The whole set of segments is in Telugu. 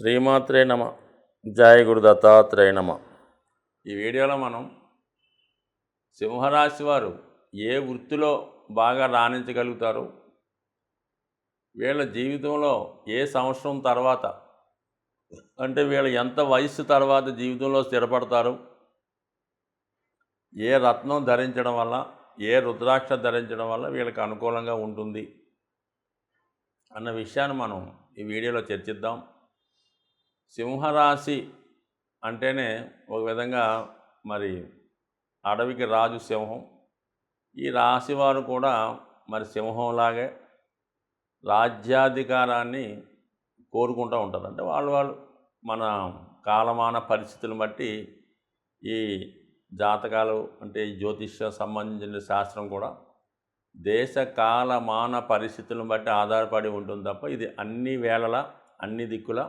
శ్రీమాత్రే నమ. జయ గురు దత్తాత్రేయ నమ. ఈ వీడియోలో మనం సింహరాశి వారు ఏ వృత్తిలో బాగా రాణించగలుగుతారు? వీళ్ళ జీవితంలో ఏ సంవత్సరం తర్వాత? అంటే వీళ్ళ ఎంత వయస్సు తర్వాత జీవితంలో స్థిరపడతారు? ఏ రత్నం ధరించడం వల్ల ఏ రుద్రాక్ష ధరించడం వల్ల వీళ్ళకి అనుకూలంగా ఉంటుంది? అన్న విషయాన్ని మనం ఈ వీడియోలో చర్చిద్దాం. సింహరాశి అంటేనే ఒక విధంగా మరి అడవికి రాజు సింహం. ఈ రాశి వారు కూడా మరి సింహంలాగే రాజ్యాధికారాన్ని కోరుకుంటూ ఉంటారు. అంటే వాళ్ళు వాళ్ళు మన కాలమాన పరిస్థితులను బట్టి ఈ జాతకాలు అంటే ఈ జ్యోతిష్య సంబంధించిన శాస్త్రం కూడా దేశ కాలమాన పరిస్థితులను బట్టి ఆధారపడి ఉంటుంది తప్ప ఇది అన్ని వేళలా అన్ని దిక్కుల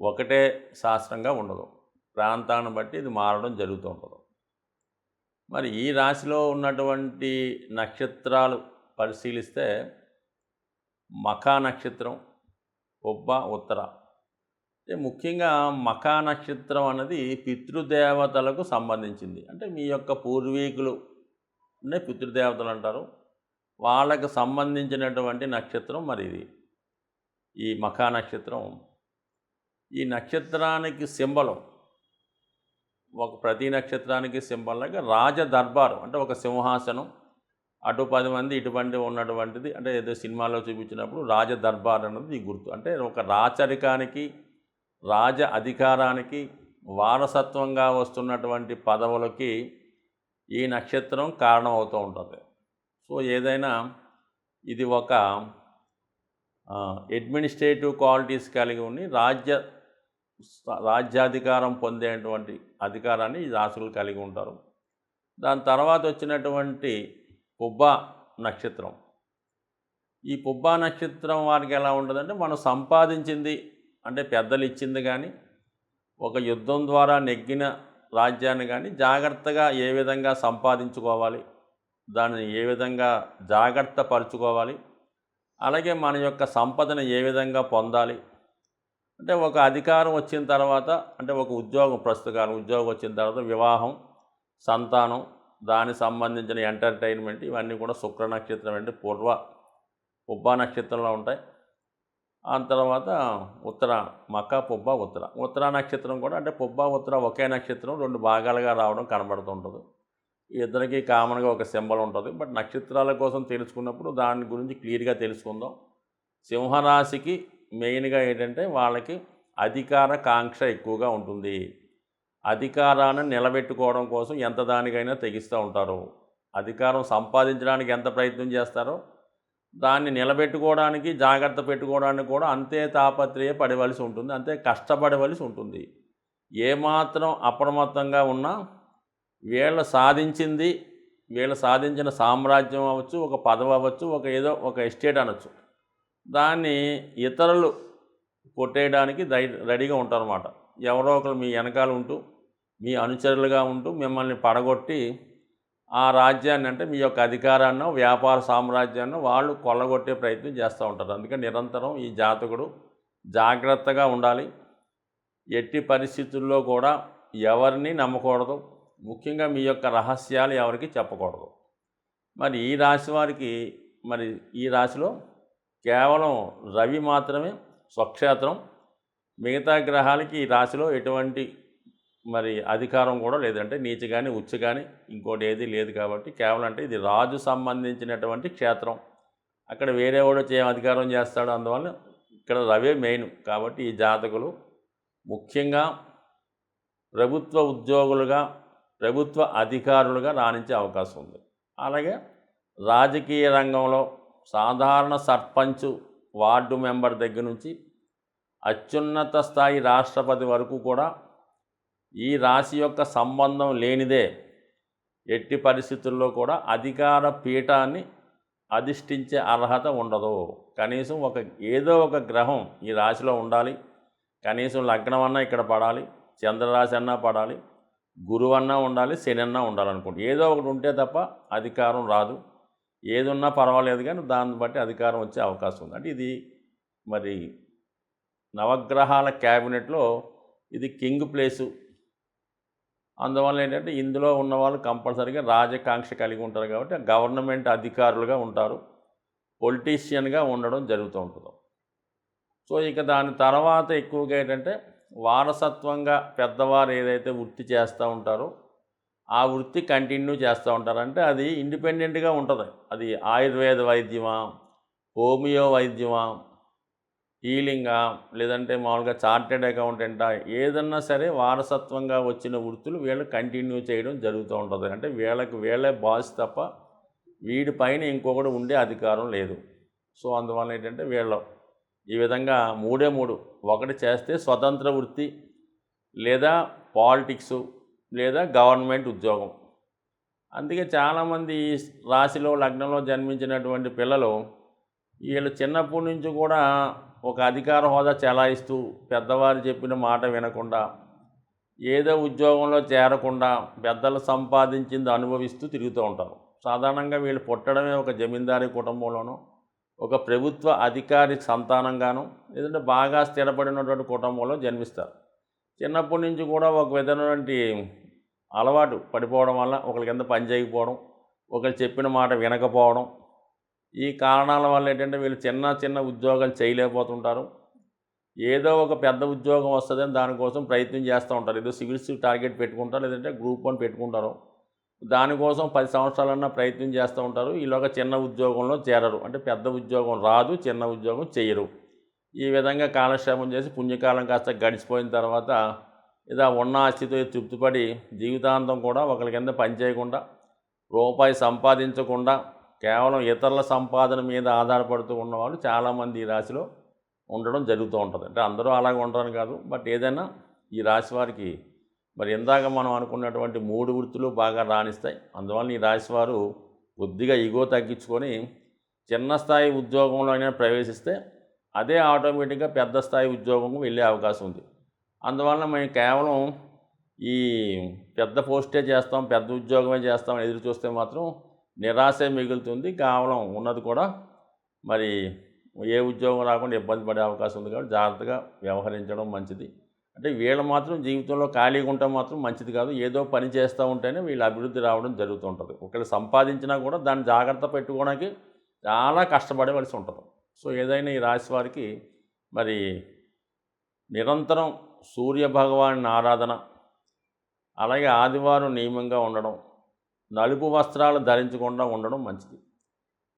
ఒకటే శాస్త్రంగా ఉండదు. ప్రాంతాన్ని బట్టి ఇది మారడం జరుగుతూ ఉంటుంది. మరి ఈ రాశిలో ఉన్నటువంటి నక్షత్రాలు పరిశీలిస్తే మఖా నక్షత్రం ఉబ్బ ఉత్తర. అంటే ముఖ్యంగా మఖా నక్షత్రం అన్నది పితృదేవతలకు సంబంధించింది. అంటే మీ యొక్క పూర్వీకులు అంటే పితృదేవతలు అంటారు. వాళ్ళకు సంబంధించినటువంటి నక్షత్రం మరి ఇది. ఈ మఖా నక్షత్రం ఈ నక్షత్రానికి సింబలం ఒక ప్రతి నక్షత్రానికి సింబల్గా రాజ దర్బారు అంటే ఒక సింహాసనం. అటు పది మంది ఇటువంటి ఉన్నటువంటిది అంటే ఏదో సినిమాలో చూపించినప్పుడు రాజ దర్బార్ అన్నది ఈ గుర్తు. అంటే ఒక రాచరికానికి రాజ అధికారానికి వారసత్వంగా వస్తున్నటువంటి పదవులకి ఈ నక్షత్రం కారణం అవుతూ ఉంటుంది. సో ఏదైనా ఇది ఒక అడ్మినిస్ట్రేటివ్ క్వాలిటీస్ కలిగి ఉండి రాజ్య రాజ్యాధికారం పొందేటువంటి అధికారాన్ని ఈ రాశులు కలిగి ఉంటారు. దాని తర్వాత వచ్చినటువంటి పుబ్బ నక్షత్రం. ఈ పుబ్బా నక్షత్రం వారికి ఎలా ఉంటుందంటే మనం సంపాదించింది అంటే పెద్దలు ఇచ్చింది కానీ ఒక యుద్ధం ద్వారా నెగ్గిన రాజ్యాన్ని కానీ జాగ్రత్తగా ఏ విధంగా సంపాదించుకోవాలి దాన్ని ఏ విధంగా జాగ్రత్త పరుచుకోవాలి అలాగే మన యొక్క సంపదను ఏ విధంగా పొందాలి అంటే ఒక అధికారం వచ్చిన తర్వాత అంటే ఒక ఉద్యోగం ప్రస్తుతం ఉద్యోగం వచ్చిన తర్వాత వివాహం సంతానం దానికి సంబంధించిన ఎంటర్టైన్మెంట్ ఇవన్నీ కూడా శుక్ర నక్షత్రం అంటే పూర్వ ఉబ్బా నక్షత్రంలో ఉంటాయి. ఆ తర్వాత ఉత్తర మక్క పుబ్బ ఉత్తర. ఉత్తర నక్షత్రం కూడా అంటే పుబ్బ ఉత్తర ఒకే నక్షత్రం రెండు భాగాలుగా రావడం కనబడుతుంటుంది. ఇద్దరికి కామన్గా ఒక సింబల్ ఉంటుంది. బట్ నక్షత్రాల కోసం తెలుసుకున్నప్పుడు దాని గురించి క్లియర్గా తెలుసుకుందాం. సింహరాశికి మెయిన్గా ఏంటంటే వాళ్ళకి అధికార కాంక్ష ఎక్కువగా ఉంటుంది. అధికారాన్ని నిలబెట్టుకోవడం కోసం ఎంత దానికైనా తెగిస్తూ ఉంటారు. అధికారం సంపాదించడానికి ఎంత ప్రయత్నం చేస్తారో దాన్ని నిలబెట్టుకోవడానికి జాగ్రత్త పెట్టుకోవడానికి కూడా అంతే తాపత్రయ పడవలసి ఉంటుంది. అంతే కష్టపడవలసి ఉంటుంది. ఏమాత్రం అప్రమత్తంగా ఉన్నా వీళ్ళ సాధించింది వీళ్ళు సాధించిన సామ్రాజ్యం అవ్వచ్చు ఒక పదవి అవ్వచ్చు ఒక ఏదో ఒక ఎస్టేట్ అనొచ్చు. దాన్ని ఇతరులు కొట్టేయడానికి రెడీగా ఉంటారన్నమాట. ఎవరో ఒకరు మీ వెనకాల ఉంటూ మీ అనుచరులుగా ఉంటూ మిమ్మల్ని పడగొట్టి ఆ రాజ్యాన్ని అంటే మీ యొక్క అధికారాన్నో వ్యాపార సామ్రాజ్యాన్ని వాళ్ళు కొల్లగొట్టే ప్రయత్నం చేస్తూ ఉంటారు. అందుకే నిరంతరం ఈ జాతకుడు జాగ్రత్తగా ఉండాలి. ఎట్టి పరిస్థితుల్లో కూడా ఎవరిని నమ్మకూడదు. ముఖ్యంగా మీ యొక్క రహస్యాలు ఎవరికి చెప్పకూడదు. మరి ఈ రాశి వారికి మరి ఈ రాశిలో కేవలం రవి మాత్రమే స్వక్షేత్రం. మిగతా గ్రహాలకి ఈ రాశిలో ఎటువంటి మరి అధికారం కూడా లేదంటే నీచ కానీ ఉచ్చ కానీ ఇంకోటి ఏది లేదు కాబట్టి కేవలం అంటే ఇది రాజు సంబంధించినటువంటి క్షేత్రం. అక్కడ వేరే వాడు ఏం అధికారం చేస్తాడు అందువల్ల ఇక్కడ రవే మెయిన్ కాబట్టి ఈ జాతకులు ముఖ్యంగా ప్రభుత్వ ఉద్యోగులుగా ప్రభుత్వ అధికారులుగా రాణించే అవకాశం ఉంది. అలాగే రాజకీయ రంగంలో సాధారణ సర్పంచ్ వార్డు మెంబర్ దగ్గర నుంచి అత్యున్నత స్థాయి రాష్ట్రపతి వరకు కూడా ఈ రాశి యొక్క సంబంధం లేనిదే ఎట్టి పరిస్థితుల్లో కూడా అధికార పీఠాన్ని అధిష్ఠించే అర్హత ఉండదు. కనీసం ఒక ఏదో ఒక గ్రహం ఈ రాశిలో ఉండాలి. కనీసం లగ్నం అన్నా ఇక్కడ పడాలి చంద్రరాశి అన్నా పడాలి గురువు అన్నా ఉండాలి శని అన్నా ఉండాలనుకోండి ఏదో ఒకటి ఉంటే తప్ప అధికారం రాదు. ఏది ఉన్నా పర్వాలేదు కానీ దాన్ని బట్టి అధికారం వచ్చే అవకాశం ఉంది. అంటే ఇది మరి నవగ్రహాల క్యాబినెట్లో ఇది కింగ్ ప్లేసు. అందువల్ల ఏంటంటే ఇందులో ఉన్న వాళ్ళు కంపల్సరీగా రాజకాంక్ష కలిగి ఉంటారు కాబట్టి గవర్నమెంట్ అధికారులుగా ఉంటారు. పొలిటీషియన్గా ఉండడం జరుగుతూ ఉంటుంది. సో ఇక దాని తర్వాత ఎక్కువగా ఏంటంటే వారసత్వంగా పెద్దవారు ఏదైతే వృత్తి చేస్తూ ఉంటారో ఆ వృత్తి కంటిన్యూ చేస్తూ ఉంటారంటే అది ఇండిపెండెంట్గా ఉంటుంది. అది ఆయుర్వేద వైద్యమా హోమియో వైద్యమా హీలింగా లేదంటే మామూలుగా చార్టెడ్ అకౌంటెంటా ఏదన్నా సరే వారసత్వంగా వచ్చిన వృత్తులు వీళ్ళు కంటిన్యూ చేయడం జరుగుతూ ఉంటుంది. అంటే వీళ్ళకి వీళ్ళే బాస్ తప్ప వీడి పైన ఇంకొకటి ఉండే అధికారం లేదు. సో అందువల్ల ఏంటంటే వీళ్ళు ఈ విధంగా మూడే మూడు. ఒకటి చేస్తే స్వతంత్ర వృత్తి లేదా పాలిటిక్స్ లేదా గవర్నమెంట్ ఉద్యోగం. అందుకే చాలామంది రాశిలో లగ్నంలో జన్మించినటువంటి పిల్లలు వీళ్ళు చిన్నప్పటి నుంచి కూడా ఒక అధికార హోదా చెలాయిస్తూ పెద్దవారు చెప్పిన మాట వినకుండా ఏదో ఉద్యోగంలో చేరకుండా పెద్దలు సంపాదించింది అనుభవిస్తూ తిరుగుతూ ఉంటారు. సాధారణంగా వీళ్ళు పుట్టడమే ఒక జమీందారీ కుటుంబంలోనూ ఒక ప్రభుత్వ అధికారి సంతానంగాను లేదంటే బాగా స్థిరపడినటువంటి కుటుంబంలో జన్మిస్తారు. చిన్నప్పటి నుంచి కూడా ఒక విధమైనటువంటి అలవాటు పడిపోవడం వల్ల ఒకరి కింద పని చేయకపోవడం ఒకరు చెప్పిన మాట వినకపోవడం ఈ కారణాల వల్ల ఏంటంటే వీళ్ళు చిన్న చిన్న ఉద్యోగాలు చేయలేకపోతుంటారు. ఏదో ఒక పెద్ద ఉద్యోగం వస్తుందని దానికోసం ప్రయత్నం చేస్తూ ఉంటారు. ఏదో సివిల్స్ టార్గెట్ పెట్టుకుంటారు లేదంటే గ్రూప్ వన్ పెట్టుకుంటారు. దానికోసం పది సంవత్సరాలన్నా ప్రయత్నం చేస్తూ ఉంటారు. ఈలోగా చిన్న ఉద్యోగంలో చేరరు. అంటే పెద్ద ఉద్యోగం రాదు చిన్న ఉద్యోగం చేయరు. ఈ విధంగా కాలక్షేపం చేసి పుణ్యకాలం కాస్త గడిచిపోయిన తర్వాత ఇదా ఉన్న ఆస్తితో తృప్తిపడి జీవితాంతం కూడా ఒకరి కింద పనిచేయకుండా రూపాయి సంపాదించకుండా కేవలం ఇతరుల సంపాదన మీద ఆధారపడుతూ ఉన్నవాళ్ళు చాలామంది ఈ రాశిలో ఉండడం జరుగుతూ ఉంటుంది. అంటే అందరూ అలాగే ఉండరని కాదు. బట్ ఏదైనా ఈ రాశి వారికి మరి ఇందాక మనం అనుకున్నటువంటి మూడు వృత్తులు బాగా రాణిస్తాయి. అందువల్ల ఈ రాశి వారు కొద్దిగా ఇగో తగ్గించుకొని చిన్న స్థాయి ఉద్యోగంలో అయినా ప్రవేశిస్తే అదే ఆటోమేటిక్గా పెద్ద స్థాయి ఉద్యోగం వెళ్ళే అవకాశం ఉంది. అందువలన మేము కేవలం ఈ పెద్ద పోస్టే చేస్తాం పెద్ద ఉద్యోగమే చేస్తాం ఎదురు చూస్తే మాత్రం నిరాశే మిగులుతుంది. కేవలం ఉన్నది కూడా మరి ఏ ఉద్యోగం రాకుండా ఇబ్బంది పడే అవకాశం ఉంది కాబట్టి జాగ్రత్తగా వ్యవహరించడం మంచిది. అంటే వీళ్ళు మాత్రం జీవితంలో ఖాళీగా ఉంటే మాత్రం మంచిది కాదు. ఏదో పని చేస్తూ ఉంటేనే వీళ్ళు అభివృద్ధి రావడం జరుగుతుంటుంది ఒకళ్ళు సంపాదించినా కూడా దాన్ని జాగ్రత్త పెట్టుకోవడానికి చాలా కష్టపడవలసి ఉంటుంది. సో ఏదైనా ఈ రాశి వారికి మరి నిరంతరం సూర్య భగవాని ఆరాధన అలాగే ఆదివారం నియమంగా ఉండడం నలుపు వస్త్రాలు ధరించకుండా ఉండడం మంచిది.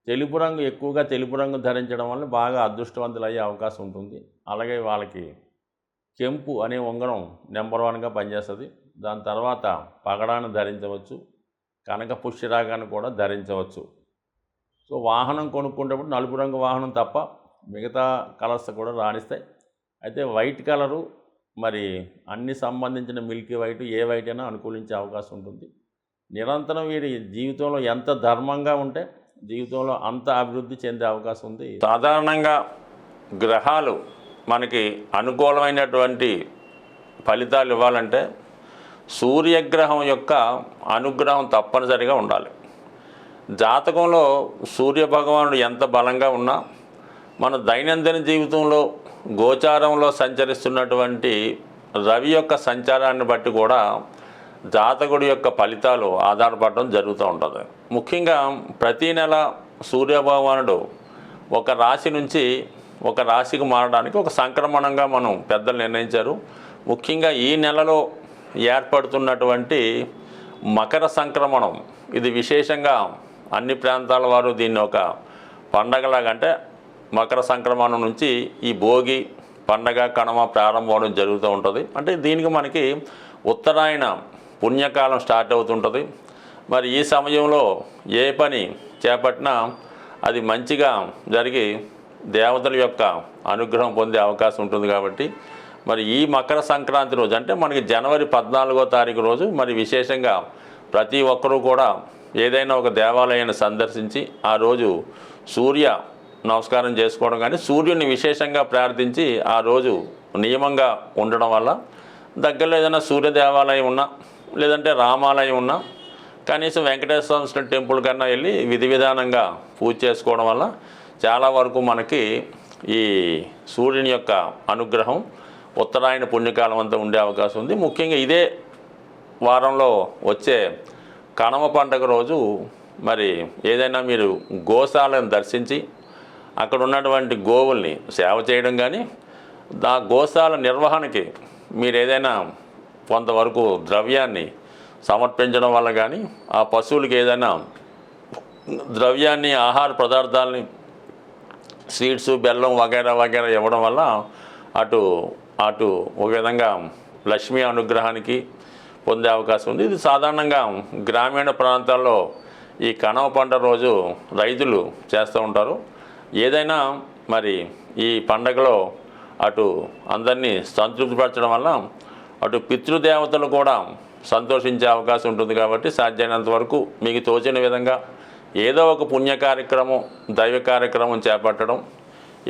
తెలుపు రంగు ఎక్కువగా తెలుపు రంగు ధరించడం వల్ల బాగా అదృష్టవంతులు అయ్యే అవకాశం ఉంటుంది. అలాగే వాళ్ళకి కెంపు అనే ఉంగరం నెంబర్ వన్గా పనిచేస్తుంది. దాని తర్వాత పగడాన్ని ధరించవచ్చు కనక పుష్యరాగాన్ని కూడా ధరించవచ్చు. సో వాహనం కొనుక్కునేటప్పుడు నలుపు రంగు వాహనం తప్ప మిగతా కలర్స్ కూడా రాణిస్తాయి. అయితే వైట్ కలరు మరి అన్ని సంబంధించిన మిల్కీ వైట్ ఏ వైట్ అయినా అనుకూలించే అవకాశం ఉంటుంది. నిరంతరం వీరి జీవితంలో ఎంత ధర్మంగా ఉంటే జీవితంలో అంత అభివృద్ధి చెందే అవకాశం ఉంది. సాధారణంగా గ్రహాలు మనకి అనుకూలమైనటువంటి ఫలితాలు ఇవ్వాలంటే సూర్యగ్రహం యొక్క అనుగ్రహం తప్పనిసరిగా ఉండాలి. జాతకంలో సూర్య భగవానుడు ఎంత బలంగా ఉన్నా మన దైనందిన జీవితంలో గోచారంలో సంచరిస్తున్నటువంటి రవి యొక్క సంచారాన్ని బట్టి కూడా జాతకుడి యొక్క ఫలితాలు ఆధారపడడం జరుగుతూ ఉంటుంది. ముఖ్యంగా ప్రతీ నెల సూర్యభగవానుడు ఒక రాశి నుంచి ఒక రాశికి మారడానికి ఒక సంక్రమణంగా మనం పెద్దలు నిర్ణయించారు. ముఖ్యంగా ఈ నెలలో ఏర్పడుతున్నటువంటి మకర సంక్రమణం ఇది విశేషంగా అన్ని ప్రాంతాల వారు దీన్ని ఒక పండగలాగా అంటే మకర సంక్రమణం నుంచి ఈ భోగి పండగ కణమ ప్రారంభం జరుగుతూ ఉంటుంది. అంటే దీనికి మనకి ఉత్తరాయణ పుణ్యకాలం స్టార్ట్ అవుతుంటుంది. మరి ఈ సమయంలో ఏ పని చేపట్టినా అది మంచిగా జరిగి దేవతల యొక్క అనుగ్రహం పొందే అవకాశం ఉంటుంది కాబట్టి మరి ఈ మకర సంక్రాంతి రోజు అంటే మనకి జనవరి పద్నాలుగో తారీఖు రోజు మరి విశేషంగా ప్రతి ఒక్కరూ కూడా ఏదైనా ఒక దేవాలయాన్ని సందర్శించి ఆ రోజు సూర్య నమస్కారం చేసుకోవడం కానీ సూర్యుని విశేషంగా ప్రార్థించి ఆ రోజు నియమంగా ఉండడం వల్ల దగ్గరలో ఏదైనా సూర్య దేవాలయం ఉన్నా లేదంటే రామాలయం ఉన్నా కనీసం వెంకటేశ్వర స్వామి టెంపుల్ కన్నా వెళ్ళి విధి విధానంగా పూజ చేసుకోవడం వల్ల చాలా వరకు మనకి ఈ సూర్యుని యొక్క అనుగ్రహం ఉత్తరాయణ పుణ్యకాలం అంతా ఉండే అవకాశం ఉంది. ముఖ్యంగా ఇదే వారంలో వచ్చే కనమ పండగ రోజు మరి ఏదైనా మీరు గోశాలను దర్శించి అక్కడ ఉన్నటువంటి గోవుల్ని సేవ చేయడం కానీ ఆ గోశాల నిర్వహణకి మీరు ఏదైనా కొంతవరకు ద్రవ్యాన్ని సమర్పించడం వల్ల కానీ ఆ పశువులకి ఏదైనా ద్రవ్యాన్ని ఆహార పదార్థాలని స్వీట్స్ బెల్లం వగైరా వగైరా ఇవ్వడం వల్ల అటు అటు ఒక విధంగా లక్ష్మీ అనుగ్రహానికి పొందే అవకాశం ఉంది. ఇది సాధారణంగా గ్రామీణ ప్రాంతాల్లో ఈ కనవ పంట రోజు రైతులు చేస్తూ ఉంటారు. ఏదైనా మరి ఈ పండగలో అటు అందరినీ సంతృప్తిపరచడం వల్ల అటు పితృదేవతలు కూడా సంతోషించే అవకాశం ఉంటుంది కాబట్టి సాధ్యమైనంత వరకు మీకు తోచిన విధంగా ఏదో ఒక పుణ్య కార్యక్రమం దైవ కార్యక్రమం చేపట్టడం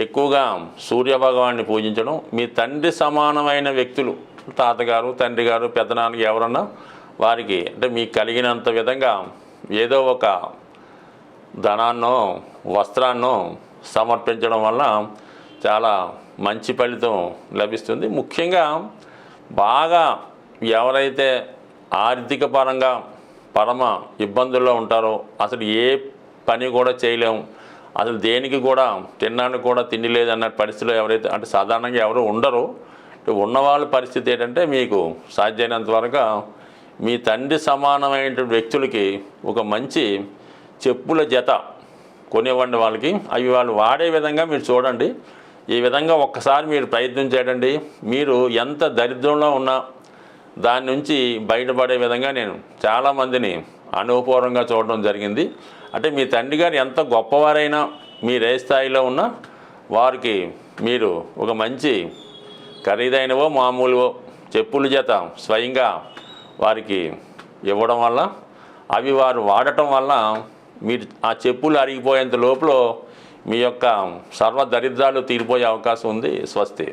ఎక్కువగా సూర్యభగవాన్ని పూజించడం మీ తండ్రి సమానమైన వ్యక్తులు తాతగారు తండ్రి గారు పెద్దనాన్నకి ఎవరన్నా వారికి అంటే మీకు కలిగినంత విధంగా ఏదో ఒక ధనాన్నో వస్త్రాన్నో సమర్పించడం వల్ల చాలా మంచి ఫలితం లభిస్తుంది. ముఖ్యంగా బాగా ఎవరైతే ఆర్థిక పరంగా పరమ ఇబ్బందుల్లో ఉంటారో అసలు ఏ పని కూడా చేయలేము అసలు దేనికి కూడా తిన్నాను కూడా తిండి లేదన్న పరిస్థితిలో ఎవరైతే అంటే సాధారణంగా ఎవరు ఉండరు. ఉన్నవాళ్ళ పరిస్థితి ఏంటంటే మీకు సాధ్యమైనంత వరకు మీ తండ్రి సమానమైన వ్యక్తులకి ఒక మంచి చెప్పుల జత కొనివ్వండి వాళ్ళకి. అవి వాళ్ళు వాడే విధంగా మీరు చూడండి. ఈ విధంగా ఒక్కసారి మీరు ప్రయత్నం చేయండి. మీరు ఎంత దరిద్రంలో ఉన్నా దాని నుంచి బయటపడే విధంగా నేను చాలామందిని అనుభవపూర్వంగా చూడడం జరిగింది. అంటే మీ తండ్రి గారు ఎంత గొప్పవారైనా మీరు ఏ స్థాయిలో ఉన్నా వారికి మీరు ఒక మంచి ఖరీదైనవో మామూలువో చెప్పుల చేత స్వయంగా వారికి ఇవ్వడం వల్ల అవి వారు వాడటం వల్ల మీరు ఆ చెప్పులు అరిగిపోయేంత లోపల మీ యొక్క సర్వ దరిద్రాలు తీరిపోయే అవకాశం ఉంది స్వస్తి.